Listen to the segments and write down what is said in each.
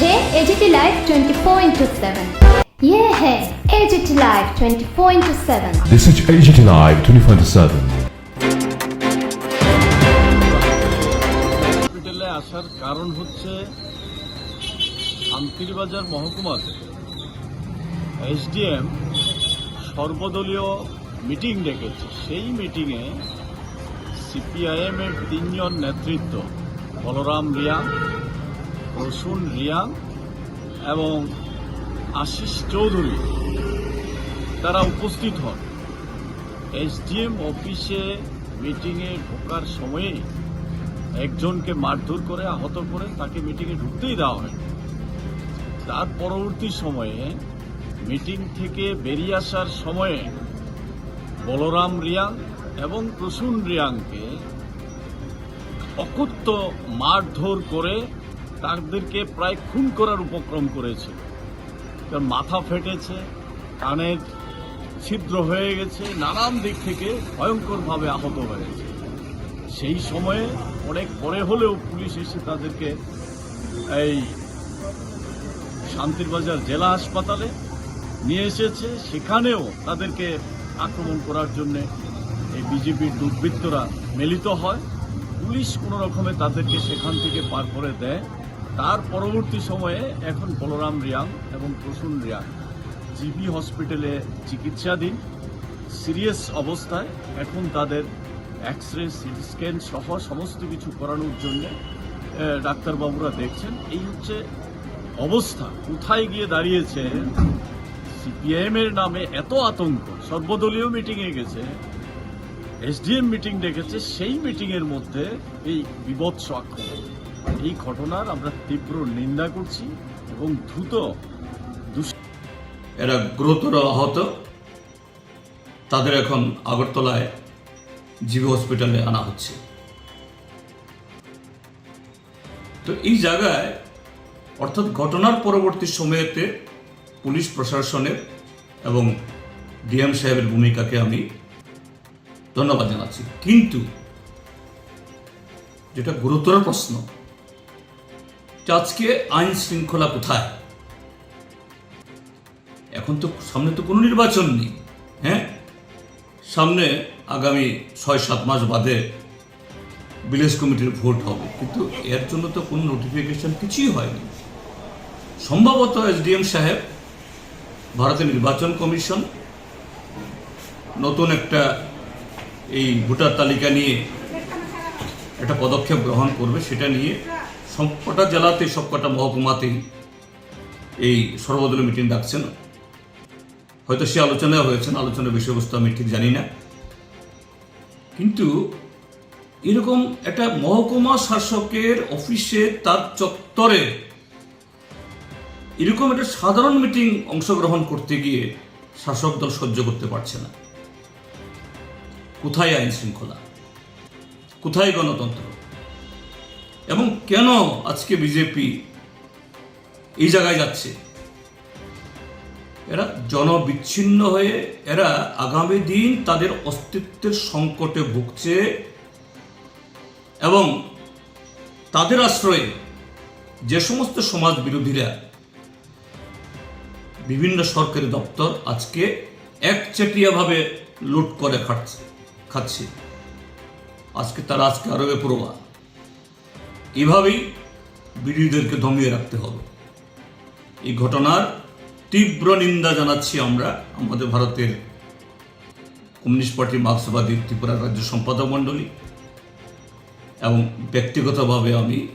Live twenty four into seven ইয়ে হ্যাঁ AGT live twenty four into seven This is AGT Live 24/7. হসপিটালে আসার কারণ হচ্ছে শান্তিরবাজার মহকুমাতে এসডিএম সর্বদলীয় মিটিং ডেকেছে। সেই মিটিংয়ে সিপিআইএমের তিনজন নেতৃত্ব বলরাম রিয়াং রসুন, রিয়াং এবং আশিস চৌধুরী তারা উপস্থিত হন। এসডিএম অফিসে মিটিংয়ে ঢোকার সময়ে একজনকে মারধর করে আহত করে তাকে মিটিংয়ে ঢুকতেই দেওয়া হয়। তার পরবর্তী সময়ে মিটিং থেকে বেরিয়ে আসার সময়ে বলরাম রিয়াং এবং প্রসূন রিয়াংকে অকথ্য মারধর করে তাদেরকে প্রায় খুন করার উপক্রম করেছে। তার মাথা ফেটেছে কানের ছিদ্র হয়ে গেছে, নানান দিক থেকে ভয়ঙ্করভাবে আহত হয়েছে। সেই সময়ে অনেক পরে হলেও পুলিশ এসে তাদেরকে এই শান্তিরবাজার জেলা হাসপাতালে নিয়ে এসেছে। সেখানেও তাদেরকে আক্রমণ করার জন্য এই বিজেপির দুর্বৃত্তরা মিলিত হয়। পুলিশ কোনো রকমে তাদেরকে সেখান থেকে পার করে দেয়। তার পরবর্তী সময়ে এখন বলরাম রিয়াং এবং প্রসূন রিয়াং, জিবি হসপিটালে চিকিৎসাধীন, সিরিয়াস অবস্থায় এখন তাদের এক্স রে সিটি স্ক্যান সহ সমস্ত কিছু করানোর জন্য ডাক্তারবাবুরা দেখছেন। এই হচ্ছে অবস্থা। কোথায় গিয়ে দাঁড়িয়েছে? সিপিআইএম এর নামে এত আতঙ্ক। সর্বদলীয় মিটিংয়ে গেছে, এসডিএম মিটিং ডেকেছে, সেই মিটিং এর মধ্যে এই বিভৎস আক্রমণ। এই ঘটনার আমরা তীব্র নিন্দা করছি এবং দ্রুত এরা গুরুতর আহত। তাদের এখন আগরতলায় জিবি হসপিটালে আনা হচ্ছে। তো এই জায়গায়, অর্থাৎ ঘটনার পরবর্তী সময়েতে পুলিশ প্রশাসনের এবং ডিএম সাহেবের ভূমিকাকে আমি ধন্যবাদ জানাচ্ছি। কিন্তু যেটা গুরুতর প্রশ্ন আজকে আইন শৃঙ্খলা কোথায়? এখন তো সামনে তো কোনো নির্বাচন নেই হ্যাঁ? সামনে আগামী ছয় সাত মাস বাদে ভিলেজ কমিটির ভোট হবে, কিন্তু এর জন্য তো কোনো নোটিফিকেশন কিছুই হয়নি। সম্ভবত এসডিএম সাহেব, ভারতের নির্বাচন কমিশন, নতুন একটা এই ভোটার তালিকা নিয়ে একটা পদক্ষেপ গ্রহণ করবে, সেটা নিয়ে সবকটা জেলাতে সবকটা মহকুমাতেই এই সর্বদলীয় মিটিং ডাকছেন। হয়তো সে আলোচনা হয়েছেন আলোচনার বিষয়বস্তু আমি ঠিক জানি না। কিন্তু এরকম একটা মহকুমা শাসকের অফিসে তার চত্বরে এরকম একটা সাধারণ মিটিং অংশগ্রহণ করতে গিয়ে শাসক দল সহ্য করতে পারছে না। কোথায় আইন শৃঙ্খলা কোথায় গণতন্ত্র? এবং কেন আজকে বিজেপি এই জায়গায় যাচ্ছে? এরা জনবিচ্ছিন্ন হয়ে, এরা আগামী দিন তাদের অস্তিত্বের সংকটে ভুগছে এবং তাদের আশ্রয়ে যে সমস্ত সমাজ বিরোধীরা বিভিন্ন সরকারি দপ্তর আজকে একচেটিয়াভাবে লুট করে খাচ্ছে খাচ্ছে। আজকে তারা আজকে আরবে বেপরোয়া এভাবেই বিরোধীদেরকে দমিয়ে রাখতে হবে। এই ঘটনার তীব্র নিন্দা জানাচ্ছি আমরা আমাদের ভারতের কমিউনিস্ট পার্টি মার্ক্সবাদী ত্রিপুরা রাজ্য সম্পাদক মণ্ডলী এবং ব্যক্তিগতভাবে আমি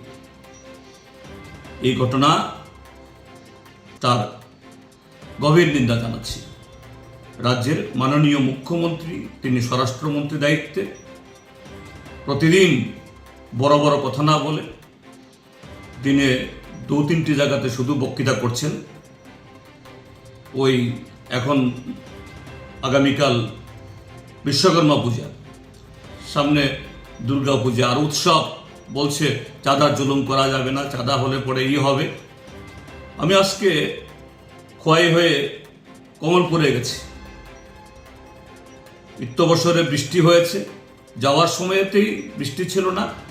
এই ঘটনা তার গভীর নিন্দা জানাচ্ছি। রাজ্যের মাননীয় মুখ্যমন্ত্রী, তিনি স্বরাষ্ট্রমন্ত্রী দায়িত্বে প্রতিদিন বড় বড় কথা না বলে দিনে দু তিনটি জায়গাতে শুধু বক্তৃতা করছেন। ওই এখন আগামীকাল বিশ্বকর্মা পূজা। সামনে দুর্গা পূজা। আর উৎসব বলছে, চাঁদা জুলুম করা যাবে না, চাঁদা হলে পরে ই হবে। আমি আজকে খোয়াই হয়ে কমলপুরে গেছি। নিত্য বছরে বৃষ্টি হয়েছে। যাওয়ার সময়তেই বৃষ্টি ছিল না।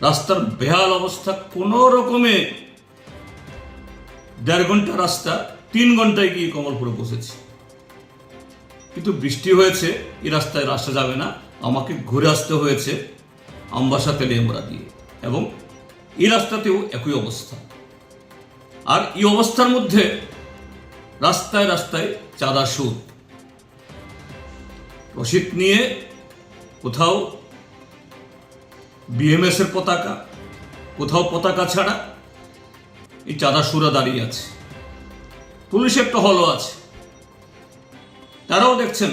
রাস্তার বেহাল অবস্থা কোনো রকমে দেড় ঘণ্টা রাস্তা, তিন ঘন্টায় গিয়ে কমলপুরে পৌঁছেছি কিন্তু বৃষ্টি হয়েছে, এই রাস্তায় রাস্তা যাবে না। আমাকে ঘুরে আসতে হয়েছে আমবাসা তেলিয়ামরা দিয়ে। এবং এই রাস্তাতেও একই অবস্থা। আর এই অবস্থার মধ্যে রাস্তায় রাস্তায় চাঁদা সুদ। রসিদ নিয়ে কোথাও বিএমএস এর পতাকা, কোথাও পতাকা ছাড়া এই চাঁদা সুরা দাঁড়িয়ে আছে। পুলিশের টহলও আছে। তারাও দেখছেন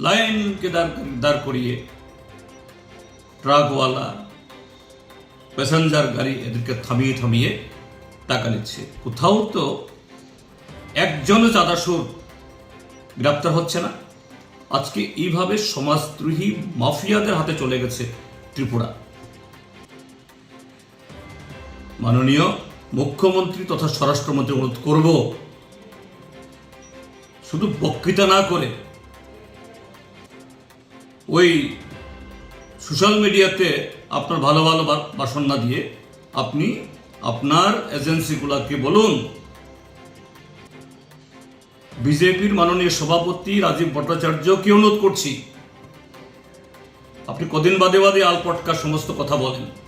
লাইনকে দাঁড় দাঁড় করিয়ে ট্রাকওয়ালা, প্যাসেঞ্জার গাড়ি এদেরকে থামিয়ে থামিয়ে টাকা নিচ্ছে। কোথাও তো একজনও চাঁদা সুর গ্রেপ্তার হচ্ছে না। আজকে এইভাবে সমাজদ্রোহী মাফিয়াদের হাতে চলে গেছে ত্রিপুরা। মাননীয় মুখ্যমন্ত্রী তথা স্বরাষ্ট্রমন্ত্রী অনুরোধ করব, শুধু বক্তৃতা না করে ওই সোশ্যাল মিডিয়াতে আপনার ভালো ভালো বা- ভাষণ না দিয়ে আপনি আপনার এজেন্সিগুলোকে বলুন। বিজেপির মাননীয় সভাপতি রাজীব ভট্টাচার্যকে অনুরোধ করছি। আপনি কদিন বাদে বাদে আলপটকার সমস্ত কথা বলেন।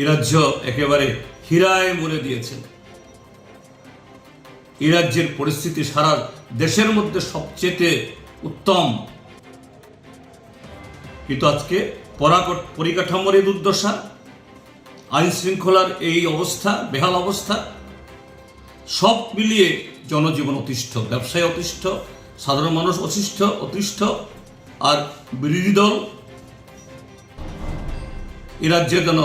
এ রাজ্য একেবারে হীরায় মরে দিয়েছেন। এই রাজ্যের পরিস্থিতি সারা দেশের মধ্যে সবচেয়ে উত্তম। কিন্তু আজকে পরাকট পরিকাঠামোর এই দুর্দশা, আইন শৃঙ্খলার এই অবস্থা, বেহাল অবস্থা, সব মিলিয়ে জনজীবন অতিষ্ঠ, ব্যবসায় অতিষ্ঠ, সাধারণ মানুষ অতিষ্ঠ অতিষ্ঠ, আর বিরোধী দল, এ রাজ্যে যেন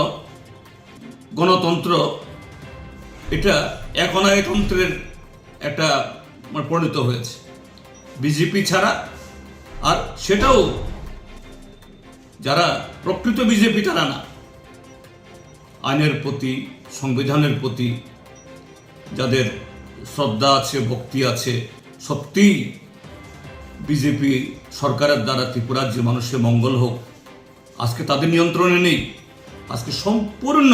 গণতন্ত্র, এটা একনায়তন্ত্রের একটা মানে পরিণত হয়েছে। বিজেপি ছাড়া আর সেটাও যারা প্রকৃত বিজেপি তারা না। আইনের প্রতি, সংবিধানের প্রতি যাদের শ্রদ্ধা আছে, ভক্তি আছে সত্যি বিজেপি সরকারের দ্বারা ত্রিপুরার যে মানুষের মঙ্গল হোক, আজকে তাদের নিয়ন্ত্রণে নেই। আজকে সম্পূর্ণ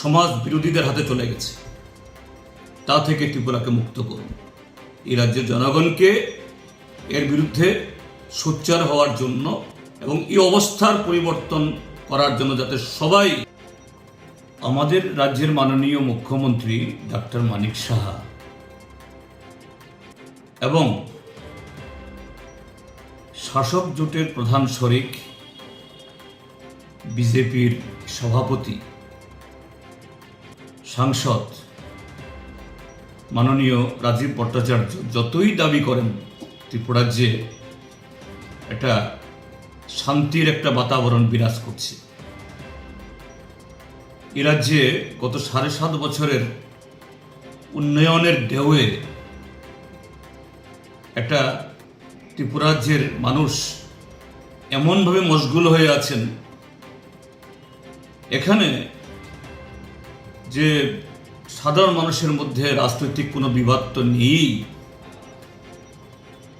সমাজ বিরোধীদের হাতে চলে গেছে। তা থেকে ত্রিপুরাকে মুক্ত করুন। এই রাজ্যের জনগণকে এর বিরুদ্ধে সোচ্চার হওয়ার জন্য এবং এই অবস্থার পরিবর্তন করার জন্য যাতে সবাই আমাদের রাজ্যের মাননীয় মুখ্যমন্ত্রী ডাক্তার মানিক সাহা এবং শাসক জোটের প্রধান শরিক, বিজেপির সভাপতি সাংসদ মাননীয় রাজীব ভট্টাচার্য যতই দাবি করেন ত্রিপুরাজ্যে একটা শান্তির একটা বাতাবরণ বিরাজ করছে। এ রাজ্যে গত সাড়ে সাত বছরের উন্নয়নের ঢেউয়ে একটা ত্রিপুরাজ্যের মানুষ এমনভাবে মশগুল হয়ে আছেন, এখানে যে সাধারণ মানুষের মধ্যে রাজনৈতিক কোনো বিবাদ তো নেই,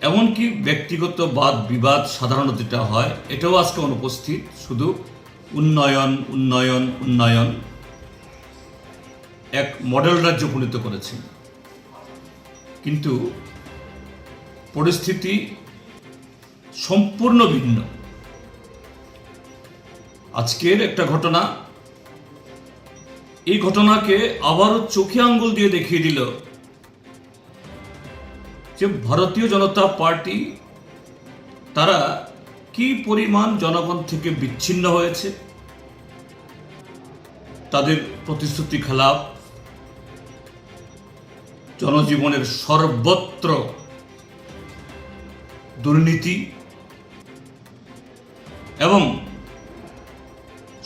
এমনকি ব্যক্তিগত বাদ বিবাদ সাধারণত যেটা হয়, এটাও আজকে অনুপস্থিত, শুধু উন্নয়ন উন্নয়ন উন্নয়ন এক মডেল রাজ্য উপনীত করেছেন কিন্তু পরিস্থিতি সম্পূর্ণ ভিন্ন। আজকের একটা ঘটনা এই ঘটনাকে আবারও চোখে আঙ্গুল দিয়ে দেখিয়ে দিল যে ভারতীয় জনতা পার্টি, তারা কি পরিমাণ জনগণ থেকে বিচ্ছিন্ন হয়েছে, তাদের প্রতিশ্রুতি খেলাপ, জনজীবনের সর্বত্র দুর্নীতি এবং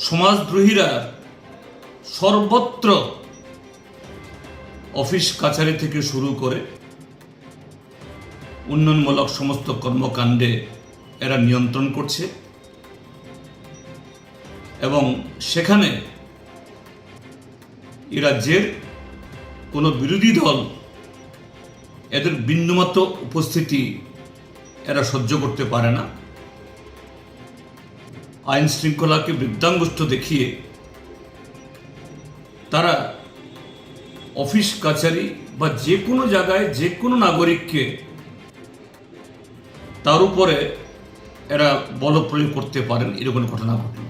সমাজদ্রোহীরা সর্বত্র অফিস কাছারি থেকে শুরু করে উন্নয়নমূলক সমস্ত কর্মকাণ্ডে এরা নিয়ন্ত্রণ করছে এবং সেখানে এ রাজ্যের কোনো বিরোধী দল এদের বিন্দুমাত্র উপস্থিতি এরা সহ্য করতে পারে না। আইন শৃঙ্খলাকে বৃদ্ধাঙ্গুষ্ঠ দেখিয়ে তারা অফিস, কাছারি বা যে কোনো জায়গায় যে কোনো নাগরিককে তার উপরে এরা বল প্রয়োগ করতে পারেন, এরকম ঘটনা ঘটল।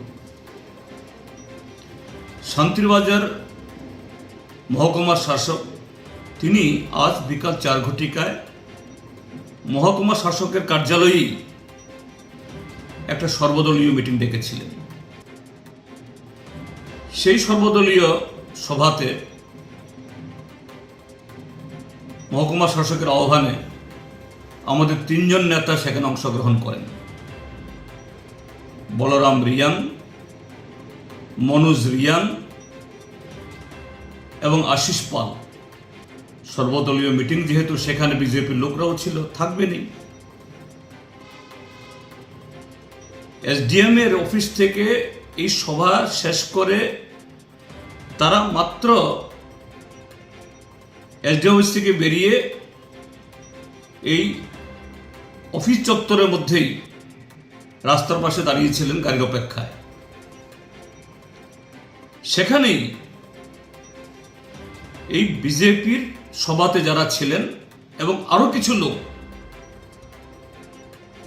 শান্তিরবাজার মহকুমার শাসক, তিনি আজ বিকাল চার ঘটিকায় মহকুমা শাসকের কার্যালয়েই একটা সর্বদলীয় মিটিং ডেকেছিলেন। সেই সর্বদলীয় সভাতে মহকুমা শাসকের আহ্বানে আমাদের তিনজন নেতা সেখানে অংশগ্রহণ করেন। বলরাম রিয়াং, মনোজ রিয়াং এবং আশিস পাল। সর্বদলীয় মিটিং যেহেতু সেখানে বিজেপির লোকরাও ছিল, থাকবেনই। এসডিএম এর অফিস থেকে এই সভা শেষ করে তারা মাত্র এসডিএম অফিস থেকে বেরিয়ে এই অফিস চত্বরের মধ্যেই রাস্তার পাশে দাঁড়িয়েছিলেন গাড়ির অপেক্ষায়। সেখানেই এই বিজেপির সভাতে যারা ছিলেন এবং আরও কিছু লোক,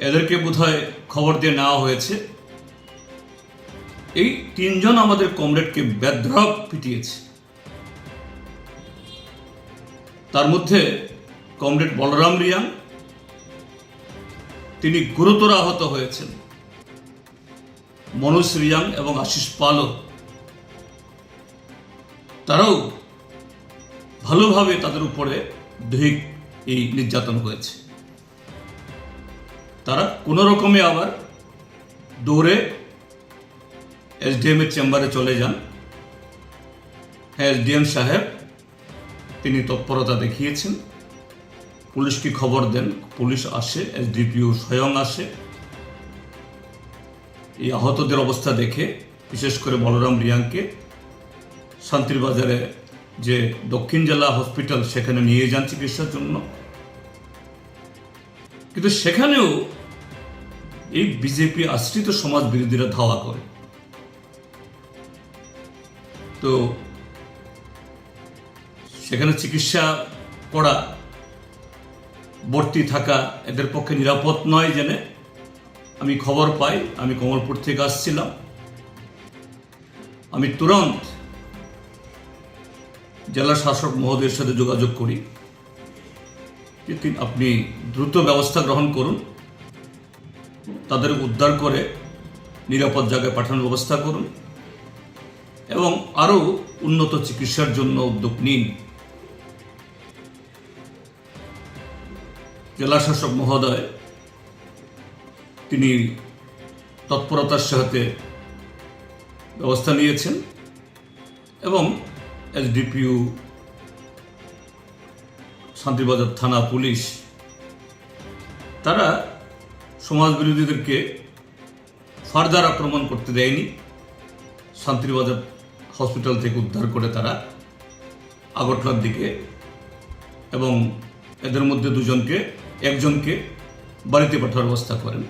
এদেরকে বোধহয় খবর দিয়ে নেওয়া হয়েছে। এই তিনজন আমাদের কমরেডকে বেদ্রক পিটিয়েছে। তার মধ্যে কমরেড বলরাম রিয়াং, তিনি গুরুতর আহত হয়েছেন। মনোজ রিয়াং এবং আশিস পালও। তারাও ভালোভাবে তাদের উপরে দৈহিক এই নির্যাতন হয়েছে। তারা কোনো রকমে আবার দৌড়ে এসডিএম এর চেম্বারে চলে যান। হ্যাঁ এসডিএম সাহেব, তিনি তৎপরতা দেখিয়েছেন। পুলিশকে খবর দেন, পুলিশ আসে এসডিপিও স্বয়ং আসে। এই আহতদের অবস্থা দেখে, বিশেষ করে বলরাম রিয়াংকে শান্তির বাজারে যে দক্ষিণ জেলা হসপিটাল, সেখানে নিয়ে যান চিকিৎসার জন্য। কিন্তু সেখানেও এই বিজেপি আশ্রিত সমাজ বিরোধীরা ধাওয়া করে। তো সেখানে চিকিৎসা করা, ভর্তি থাকা এদের পক্ষে নিরাপদ নয় জেনে আমি খবর পাই। আমি কমলপুর থেকে আসছিলাম। আমি তুরন্ত জেলা শাসক মহোদয়ের সাথে যোগাযোগ করি আপনি দ্রুত ব্যবস্থা গ্রহণ করুন। তাদের উদ্ধার করে নিরাপদ জায়গায় পাঠানোর ব্যবস্থা করুন। এবং আরও উন্নত চিকিৎসার জন্য উদ্যোগ নিন। জেলা শাসক মহোদয়, তিনি তৎপরতার সাথে ব্যবস্থা নিয়েছেন এবং এসডিপিউ, শান্তিবাজার থানা পুলিশ, তারা সমাজ বিরোধীদেরকে ফার্দার আক্রমণ করতে দেয়নি। শান্তিবাজার হসপিটাল থেকে উদ্ধার করে তারা আগরতলার দিকে এবং এদের মধ্যে দুজনকে, একজনকে বাড়িতে পাঠানোর ব্যবস্থা করেন।